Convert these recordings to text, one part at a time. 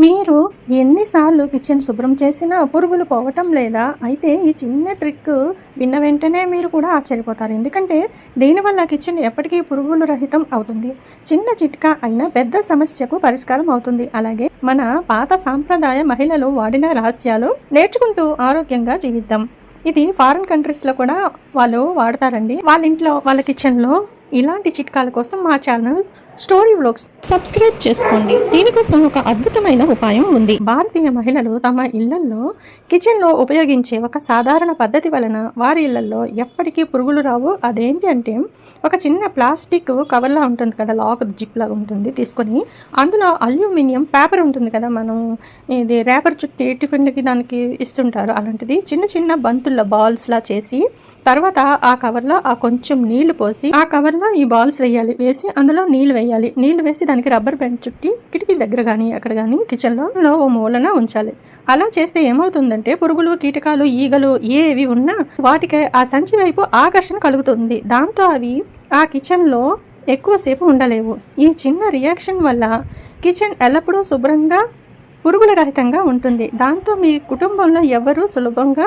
మీరు ఎన్నిసార్లు కిచెన్ శుభ్రం చేసినా పురుగులు పోవటం లేదా? అయితే ఈ చిన్న ట్రిక్ విన్న వెంటనే మీరు కూడా ఆశ్చర్యపోతారు. ఎందుకంటే దీనివల్ల కిచెన్ ఎప్పటికీ పురుగులు రహితం అవుతుంది. చిన్న చిట్కా అయినా పెద్ద సమస్యకు పరిష్కారం అవుతుంది. అలాగే మన పాత సాంప్రదాయ మహిళలు వాడిన రహస్యాలు నేర్చుకుంటూ ఆరోగ్యంగా జీవిద్దాం. ఇది ఫారిన్ కంట్రీస్లో కూడా వాళ్ళు వాడతారండి. వాళ్ళ ఇంట్లో వాళ్ళ కిచెన్లో ఇలాంటి చిట్కాల కోసం మా ఛానల్ స్టోరీ వ్లాగ్స్ సబ్స్క్రైబ్ చేసుకోండి. దీనికోసం ఒక అద్భుతమైన ఉపాయం ఉంది. భారతీయ మహిళలు తమ ఇళ్ళలో కిచెన్లో ఉపయోగించే ఒక సాధారణ పద్ధతి వలన వారి ఇళ్ళలో ఎప్పటికీ పురుగులు రావు. అదేంటి అంటే ఒక చిన్న ప్లాస్టిక్ కవర్లా ఉంటుంది కదా లాక్ జిప్ లాగా ఉంటుంది తీసుకొని అందులో అల్యూమినియం పేపర్ ఉంటుంది కదా మనం ఇది రేపర్ చుట్టి టిఫిన్కి దానికి ఇస్తుంటారు. అలాంటిది చిన్న చిన్న బంతుల్లో బాల్స్ లా చేసి తర్వాత ఆ కవర్లో ఆ కొంచెం నీళ్ళు పోసి ఆ కవర్లో ఈ బాల్స్ వేయాలి. వేసి అందులో నీళ్ళు వేయాలి. నీళ్ళు వేసి దానికి రబ్బర్ బ్యాండ్ చుట్టి కిటికీ దగ్గర కానీ అక్కడ కానీ కిచెన్లో ఓ మూలన ఉంచాలి. అలా చేస్తే ఏమవుతుందంటే పురుగులు కీటకాలు ఈగలు ఏవి ఉన్నా వాటికి ఆ సంచి వైపు ఆకర్షణ కలుగుతుంది. దాంతో అవి ఆ కిచెన్లో ఎక్కువసేపు ఉండలేవు. ఈ చిన్న రియాక్షన్ వల్ల కిచెన్ ఎల్లప్పుడూ శుభ్రంగా పురుగుల రహితంగా ఉంటుంది. దాంతో మీ కుటుంబంలో ఎవరూ సులభంగా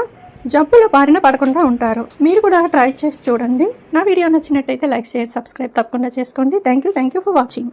జబ్బుల బారిన పడకుండా ఉంటారు. మీరు కూడా ట్రై చేసి చూడండి. నా వీడియో నచ్చినట్టయితే లైక్ చేసి సబ్స్క్రైబ్ తప్పకుండా చేసుకోండి. Thank you thank you for watching.